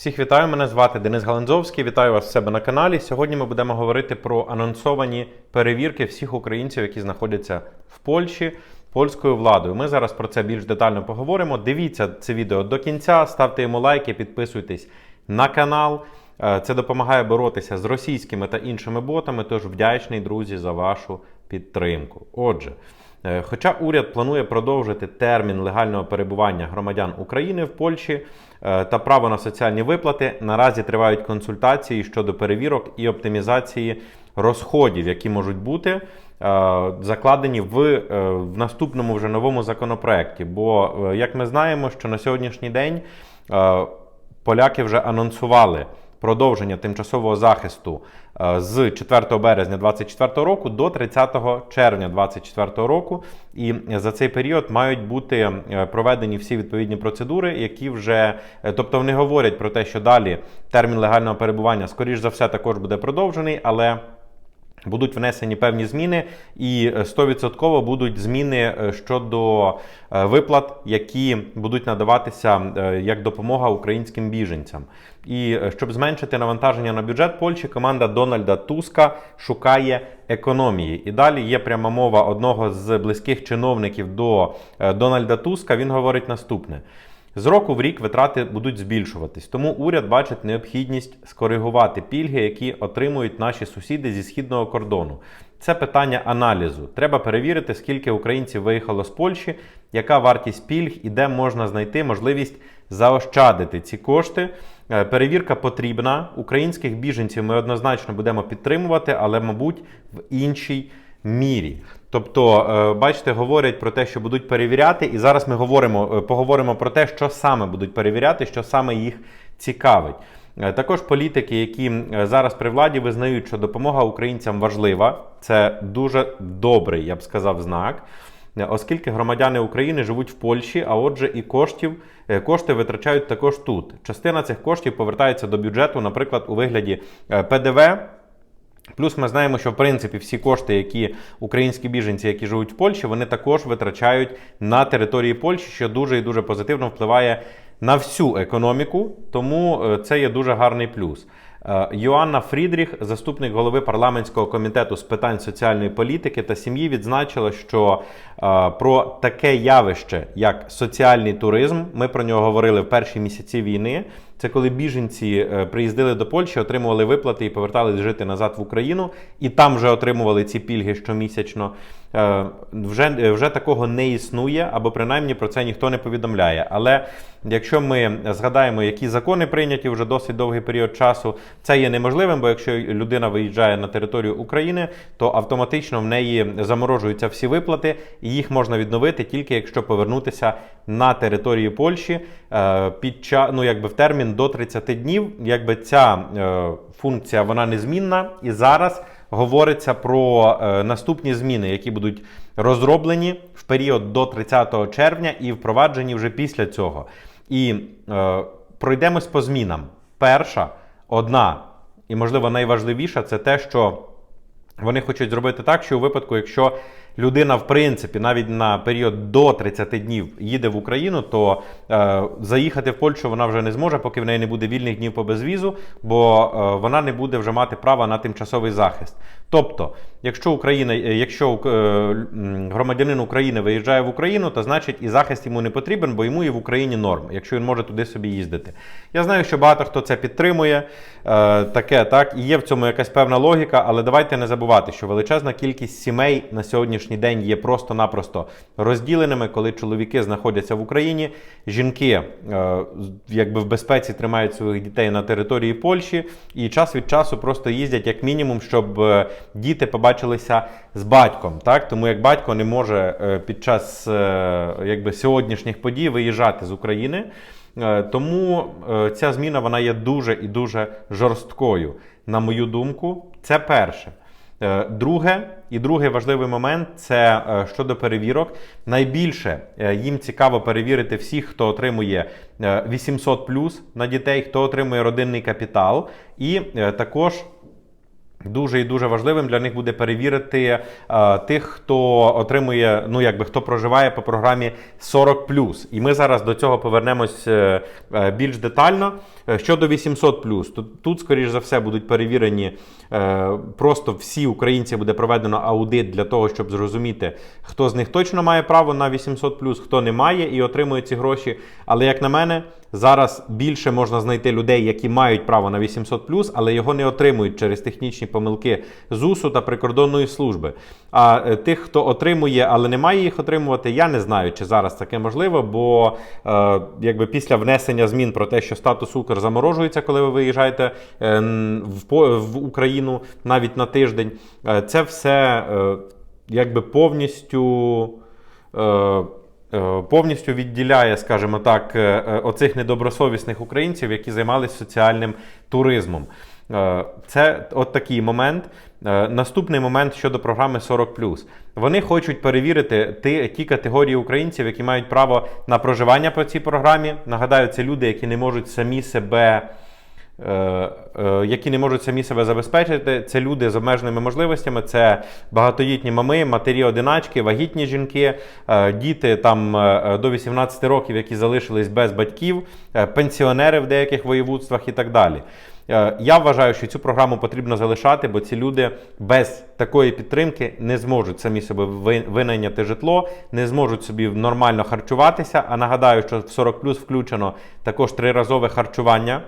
Всіх вітаю, мене звати Денис Галанзовський. Вітаю вас в себе на каналі. Сьогодні ми будемо говорити про анонсовані перевірки всіх українців, які знаходяться в Польщі польською владою. Ми зараз про це більш детально поговоримо. Дивіться це відео до кінця, ставте йому лайки, підписуйтесь на канал. Е, Це допомагає боротися з російськими та іншими ботами. Тож вдячний, друзі, за вашу підтримку. Отже. Е, Хоча уряд планує продовжити термін легального перебування громадян України в Польщі е, та право на соціальні виплати, наразі тривають консультації щодо перевірок і оптимізації розходів, які можуть бути е, закладені в, в наступному вже новому законопроекті. Бо, як ми знаємо, що на сьогоднішній день поляки вже анонсували продовження тимчасового захисту е, з 4 березня 2024 року до 30 червня 2024 року. І за цей період мають бути е, проведені всі відповідні процедури, які вже, е, тобто вони говорять про те, що далі термін легального перебування, скоріш за все, також буде продовжений, але. Будуть внесені певні зміни, і е, 100% будуть зміни е, щодо е, виплат, які будуть надаватися е, як допомога українським біженцям. І е, щоб зменшити навантаження на бюджет Польщі, команда Дональда Туска шукає економії. І далі є пряма мова одного з близьких чиновників до е, Дональда Туска. Він говорить наступне. З року в рік витрати будуть збільшуватись, тому уряд бачить необхідність скоригувати пільги, які отримують наші сусіди зі східного кордону. Це питання аналізу. Треба перевірити, скільки українців виїхало з Польщі, яка вартість пільг і де можна знайти можливість заощадити ці кошти. Е, Перевірка потрібна. Українських біженців ми однозначно будемо підтримувати, але, мабуть, в іншій мірі. Тобто, е, бачите, говорять про те, що будуть перевіряти, і зараз ми говоримо, е, поговоримо про те, що саме будуть перевіряти, що саме їх цікавить. Е, Також політики, які зараз при владі, визнають, що допомога українцям важлива. Це дуже добрий, я б сказав, знак. Оскільки громадяни України живуть в Польщі, а отже, і коштів кошти витрачають також тут. Частина цих коштів повертається до бюджету, наприклад, у вигляді ПДВ. Плюс ми знаємо, що в принципі всі кошти, які українські біженці, які живуть в Польщі, вони також витрачають на території Польщі, що дуже і дуже позитивно впливає на всю економіку. Тому е, це є дуже гарний плюс. Е, Йоанна Фрідріх, заступник голови парламентського комітету з питань соціальної політики та сім'ї, відзначила, що е, про таке явище, як соціальний туризм, ми про нього говорили в перші місяці війни. Це коли біженці е, приїздили до Польщі, отримували виплати і повертались жити назад в Україну, і там вже отримували ці пільги щомісячно. Е, Вже, е, вже такого не існує, або принаймні про це ніхто не повідомляє. Але якщо ми згадаємо, які закони прийняті вже досить довгий період часу, це є неможливим, бо якщо людина виїжджає на територію України, то автоматично в неї заморожуються всі виплати, і їх можна відновити тільки якщо повернутися на територію Польщі під ну якби в термін до 30 днів. Якби ця е, функція вона незмінна, і зараз говориться про е, наступні зміни, які будуть розроблені в період до 30 червня і впроваджені вже після цього. І е, пройдемось по змінам. Перша, одна і, можливо, найважливіша це те, що вони хочуть зробити так, що у випадку, якщо людина, в принципі, навіть на період до 30 днів їде в Україну, то е, заїхати в Польщу вона вже не зможе, поки в неї не буде вільних днів по безвізу, бо е, вона не буде вже мати права на тимчасовий захист. Тобто, якщо Україна, е, якщо е, громадянин України виїжджає в Україну, то значить і захист йому не потрібен, бо йому і в Україні норм, якщо він може туди собі їздити. Я знаю, що багато хто це підтримує, е, таке так, і є в цьому якась певна логіка, але давайте не забувати, що величезна кількість сімей на сьогоднішній день є просто-напросто розділеними, коли чоловіки знаходяться в Україні, жінки якби в безпеці тримають своїх дітей на території Польщі, і час від часу просто їздять як мінімум, щоб діти побачилися з батьком. Так? Тому як батько не може е, під час е, якби, сьогоднішніх подій виїжджати з України. Е, Тому ця зміна вона є дуже і дуже жорсткою. На мою думку, це перше. Друге, і другий важливий момент це щодо перевірок. Найбільше їм цікаво перевірити всіх, хто отримує е, 800 на дітей, хто отримує родинний капітал, і також Дуже і дуже важливим для них буде перевірити е, тих, хто отримує, ну якби хто проживає по програмі 40+. І ми зараз до цього повернемось е, е, більш детально. Е, Щодо 800+, тут, тут, скоріш за все, будуть перевірені е, просто всі українці, буде проведено аудит для того, щоб зрозуміти, хто з них точно має право на 800+, хто не має і отримує ці гроші. Але як на мене, зараз більше можна знайти людей, які мають право на 800+, але його не отримують через технічні помилки ЗУСу та прикордонної служби. А е, тих, хто отримує, але не має їх отримувати, я не знаю, чи зараз таке можливо, бо е, якби після внесення змін про те, що статус Укр заморожується, коли ви виїжджаєте е, в, в Україну навіть на тиждень, е, це все е, якби повністю. Е, Повністю відділяє, скажімо так, е, е, оцих недобросовісних українців, які займалися соціальним туризмом. Е, Це от такий момент. Е, Наступний момент щодо програми 40+. Вони хочуть перевірити ті, ті категорії українців, які мають право на проживання по цій програмі. Нагадаю, це люди, які не можуть самі себе. Е, е, Які не можуть самі себе забезпечити, це люди з обмеженими можливостями, це багатодітні мами, матері-одиначки, вагітні жінки, е, діти там до 18 років, які залишились без батьків, пенсіонери в деяких воєводствах і так далі. Я вважаю, що цю програму потрібно залишати, бо ці люди без такої підтримки не зможуть самі себе винайняти житло, не зможуть собі нормально харчуватися. А нагадаю, що в 40 плюс включено також триразове харчування.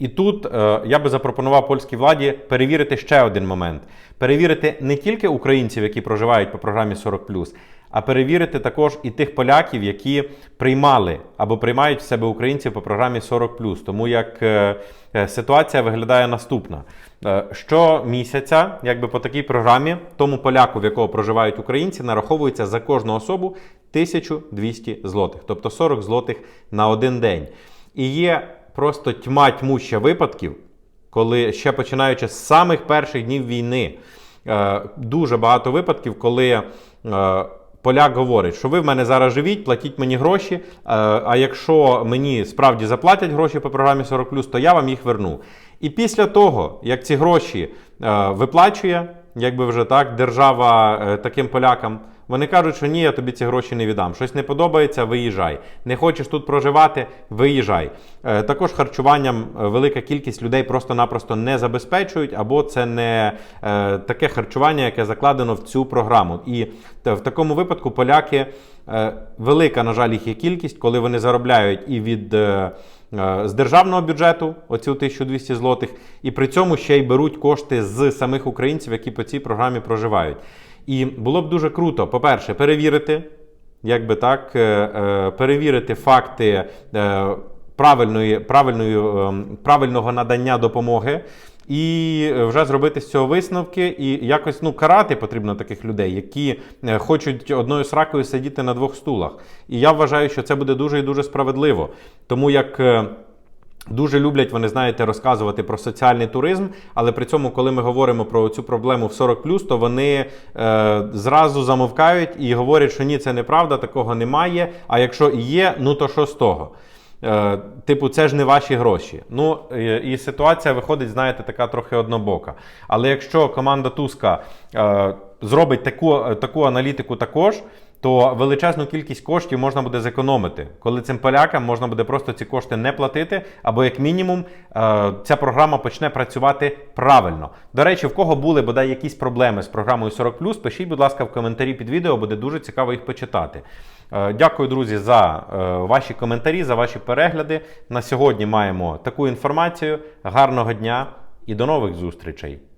І тут е, я би запропонував польській владі перевірити ще один момент: перевірити не тільки українців, які проживають по програмі 40+, а перевірити також і тих поляків, які приймали або приймають в себе українців по програмі 40+. Тому як е, е, ситуація виглядає наступна: Е, щомісяця, якби по такій програмі, тому поляку, в якого проживають українці, нараховується за кожну особу 1200 злотих, тобто 40 злотих на один день. І є просто тьма тьмуща випадків, коли ще починаючи з самих перших днів війни, е, дуже багато випадків, коли е, поляк говорить, що ви в мене зараз живіть, платіть мені гроші. е, А якщо мені справді заплатять гроші по програмі 40+, то я вам їх верну. І після того, як ці гроші виплачує, якби вже так, держава таким полякам. Вони кажуть, що ні, я тобі ці гроші не віддам. Щось не подобається, виїжджай. Не хочеш тут проживати, виїжджай. Е, також харчуванням е, велика кількість людей просто-напросто не забезпечують, або це не е, таке харчування, яке закладено в цю програму. І в такому випадку поляки, велика, на жаль, їх є кількість, коли вони заробляють і від. з державного бюджету оцю 1200 злотих, і при цьому ще й беруть кошти з самих українців, які по цій програмі проживають. І було б дуже круто, по-перше, перевірити, як би так, е, е, перевірити факти е, правильної, правильної, правильного надання допомоги. І вже зробити з цього висновки, і якось ну карати потрібно таких людей, які хочуть одною сракою сидіти на двох стулах. І я вважаю, що це буде дуже і дуже справедливо, тому як. Дуже люблять вони, знаєте, розказувати про соціальний туризм, але при цьому, коли ми говоримо про цю проблему в 40+, то вони е, зразу замовкають і говорять, що ні, це неправда, такого немає. А якщо є, ну то що з того? Е, типу, це ж не ваші гроші. Ну е, і ситуація виходить, знаєте, така трохи однобока. Але якщо команда Туска е, зробить таку, таку аналітику також. То величезну кількість коштів можна буде зекономити, коли цим полякам можна буде просто ці кошти не платити, або як мінімум е, ця програма почне працювати правильно. До речі, в кого були бодай якісь проблеми з програмою 40+, пишіть, будь ласка, в коментарі під відео, буде дуже цікаво їх почитати. Е, Дякую, друзі, за е, ваші коментарі, за ваші перегляди. На сьогодні маємо таку інформацію. Гарного дня і до нових зустрічей!